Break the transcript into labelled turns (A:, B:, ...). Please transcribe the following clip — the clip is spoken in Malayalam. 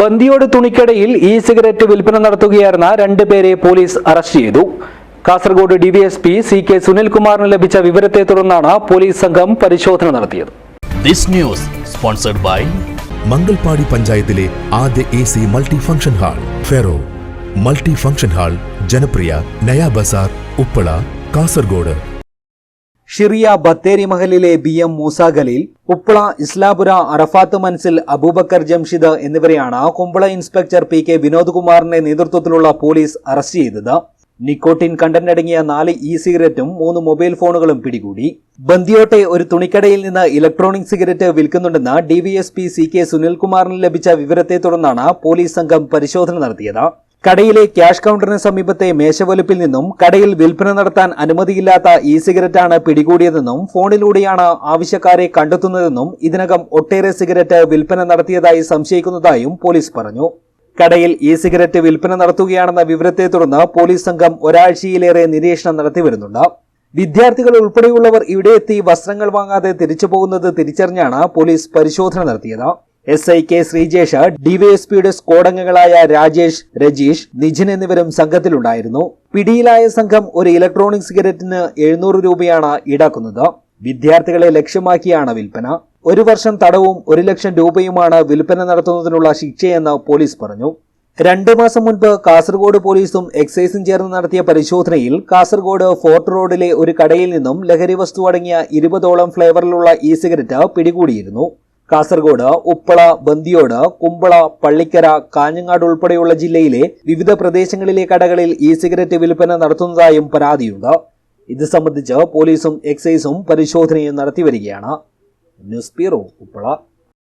A: ബന്ദിയോട് തുണിക്കടയിൽ ഇ സിഗരറ്റ് വിൽപ്പന നടത്തുകയായിരുന്ന രണ്ടുപേരെ പോലീസ് അറസ്റ്റ് ചെയ്തു. കാസർഗോഡ് ഡിവിഎസ്പി സി കെ സുനിൽകുമാറിന് ലഭിച്ച വിവരത്തെ തുടർന്നാണ് പോലീസ് സംഘം പരിശോധന നടത്തിയത്.
B: This news sponsored by
C: Mangalpady പഞ്ചായത്തിലെ ആദ്യ A C multi function hall Ferro. Multi function hall ജനപ്രിയ നയാ ബസാർ ഉപ്പള കാസർഗോഡ്.
A: ഷിറിയ ബത്തേരി മഹലിലെ ബി എം മൂസ ഖലീൽ ഉപ്പള ഇസ്ലാപുര അറഫാത്ത് മൻസിൽ അബൂബക്കർ ജംഷിദ് എന്നിവരെയാണ് Kumbala inspector P K Vinod കുമാറിന്റെ നേതൃത്വത്തിലുള്ള പോലീസ് അറസ്റ്റ് ചെയ്തത്. നിക്കോട്ടിൻ കണ്ടന്റ് അടങ്ങിയ നാല് ഇ സിഗരറ്റും മൂന്ന് മൊബൈൽ ഫോണുകളും പിടികൂടി. ബന്ദിയോട്ടെ ഒരു തുണിക്കടയിൽ നിന്ന് electronic cigarette വിൽക്കുന്നുണ്ടെന്ന് D V S P C K സുനിൽകുമാറിന് ലഭിച്ച വിവരത്തെ തുടർന്നാണ് പോലീസ് സംഘം പരിശോധന നടത്തിയത്. കടയിലെ ക്യാഷ് കൗണ്ടറിന് സമീപത്തെ മേശവലുപ്പിൽ നിന്നും കടയിൽ വിൽപ്പന നടത്താൻ അനുമതിയില്ലാത്ത ഇ സിഗരറ്റാണ് പിടികൂടിയതെന്നും ഫോണിലൂടെയാണ് ആവശ്യക്കാരെ കണ്ടെത്തുന്നതെന്നും ഇതിനകം ഒട്ടേറെ സിഗരറ്റ് വിൽപ്പന നടത്തിയതായി സംശയിക്കുന്നതായും പോലീസ് പറഞ്ഞു. കടയിൽ ഇ സിഗരറ്റ് വിൽപ്പന നടത്തുകയാണെന്ന വിവരത്തെ തുടർന്ന് പോലീസ് സംഘം ഒരാഴ്ചയിലേറെ നിരീക്ഷണം നടത്തിവരുന്നുണ്ട് വിദ്യാർത്ഥികൾ ഉൾപ്പെടെയുള്ളവർ ഇവിടെ എത്തി വസ്ത്രങ്ങൾ വാങ്ങാതെ തിരിച്ചു പോകുന്നത് തിരിച്ചറിഞ്ഞാണ് പോലീസ് പരിശോധന നടത്തിയത്. എസ് ഐ കെ ശ്രീജേഷ് ഡിവൈഎസ്പിയുടെ സ്കോഡംഗങ്ങളായ രാജേഷ് രജീഷ് നിജിൻ എന്നിവരും സംഘത്തിലുണ്ടായിരുന്നു. പിടിയിലായ സംഘം ഒരു ഇലക്ട്രോണിക് സിഗരറ്റിന് എഴുന്നൂറ് രൂപയാണ് ഈടാക്കുന്നത്. വിദ്യാർത്ഥികളെ ലക്ഷ്യമാക്കിയാണ് വിൽപ്പന. ഒരു വർഷം തടവും ഒരു ലക്ഷം രൂപയുമാണ് വിൽപ്പന നടത്തുന്നതിനുള്ള ശിക്ഷയെന്ന് പോലീസ് പറഞ്ഞു. രണ്ട് മാസം മുൻപ് കാസർഗോഡ് പോലീസും എക്സൈസും ചേർന്ന് നടത്തിയ പരിശോധനയിൽ കാസർഗോഡ് ഫോർട്ട് റോഡിലെ ഒരു കടയിൽ നിന്നും ലഹരി വസ്തു അടങ്ങിയ ഇരുപതോളം ഫ്ലേവറിലുള്ള ഇ സിഗരറ്റ് പിടികൂടിയിരുന്നു. കാസർഗോഡ് ഉപ്പള ബന്തിയോട് കുമ്പള പള്ളിക്കര കാഞ്ഞങ്ങാട് ഉൾപ്പെടെയുള്ള ജില്ലയിലെ വിവിധ പ്രദേശങ്ങളിലെ കടകളിൽ ഇ സിഗരറ്റ് വിൽപ്പന നടത്തുന്നതായും പരാതിയുണ്ട്. ഇത് സംബന്ധിച്ച് പോലീസും എക്സൈസും പരിശോധനയും നടത്തിവരികയാണ് ന്യൂസ് ബ്യൂറോ ഉപ്പള.